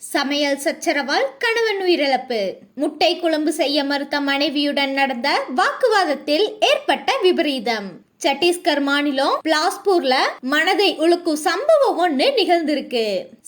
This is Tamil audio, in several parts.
சமையல் சச்சரவால் கணவன் உயிரிழப்பு. முட்டை குழம்பு செய்ய மறுத்த மனைவியுடன் நடந்த வாக்குவாதத்தில் ஏற்பட்ட விபரீதம். சத்தீஸ்கர் மாநிலம் பிளாஸ்பூர்ல மனதை உழுக்கும் சம்பவம் ஒண்ணு நிகழ்ந்திருக்கு.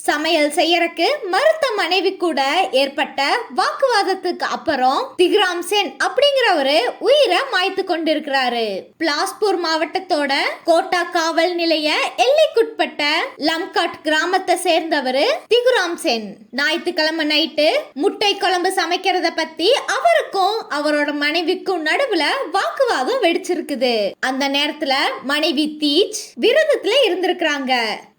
சமையல் செய்யறக்கு மறுத்த மனைவி கூட ஏற்பட்ட வாக்குவாதத்துக்கு அப்புறம் திக்ராம் சென் அப்படிங்கிறவரு உயிரை மாய்த்து கொண்டிருக்கிறாரு. பிலாஸ்பூர் மாவட்டத்தோட கோட்டா காவல் நிலைய எல்லைக்குட்பட்ட லம்காட் கிராமத்தை சேர்ந்தவரு திகுராம் சென். ஞாயிற்றுக்கிழமை நைட்டு முட்டை குழம்பு சமைக்கிறத பத்தி அவருக்கும் அவரோட மனைவிக்கும் நடுவுல வாக்குவாதம் வெடிச்சிருக்குது. அந்த நேரத்துல மனைவி தீச் விரதத்துல இருந்திருக்கிறாங்க.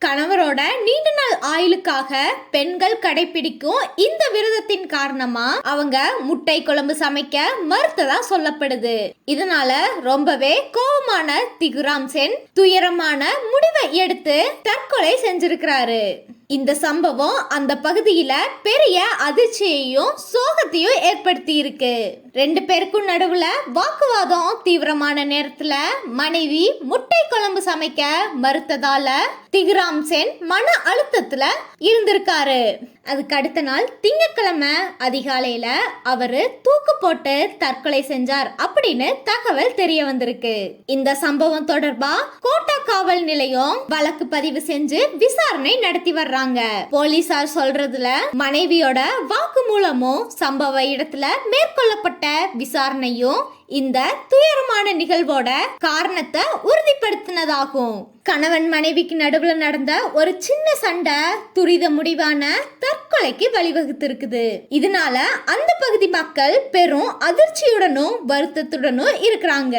கணவரோட நீண்ட நாள் ஆயுளுக்காக பெண்கள் கடைபிடிக்கும் இந்த விரதத்தின் காரணமா அவங்க முட்டை குழம்பு சமைக்க மறுத்ததா சொல்லப்படுது. இதனால ரொம்பவே கோபமான திகுராம் சென் துயரமான முடிவை எடுத்து தற்கொலை செஞ்சிருக்கிறாரு. இந்த சம்பவம் அந்த பகுதியில பெரிய அதிர்ச்சியையும் சோகத்தையும் ஏற்படுத்தி இருக்கு ரெண்டு பேருக்கும் நடுவுல வாக்குவாதம் தீவிரமான நேரத்துல மனைவி முட்டை குழம்பு சமைக்க மறுத்ததால திகராம் சென் மன அழுத்தத்துல இருந்திருக்காரு. அதுக்கு அடுத்த நாள் திங்கக்கிழமை அதிகாலையில அவரு தூக்கு போட்டு தற்கொலை செஞ்சார் அப்படின்னு தகவல் தெரிய வந்திருக்கு. இந்த சம்பவம் தொடர்பா கோட்டா காவல் நிலையம் வழக்கு பதிவு செஞ்சு விசாரணை நடத்தி வர்றாங்க போலீசார் சொல்றதுல மனைவியோட வாக்குமூலமும் சம்பவ இடத்துல மேற்கொள்ளப்பட்ட விசாரணையும் இந்த துயரமான நிகழ்வோட காரணத்தை உறுதிப்படுத்தினதாகும். கணவன் மனைவிக்கு நடுவுல நடந்த ஒரு சின்ன சண்டை துரித முடிவான தற்கொலைக்கு வழிவகுத்திருக்குது. இதனால அந்த பகுதி மக்கள் பெரும் அதிர்ச்சியுடனும் வருத்தத்துடனும் இருக்கிறாங்க.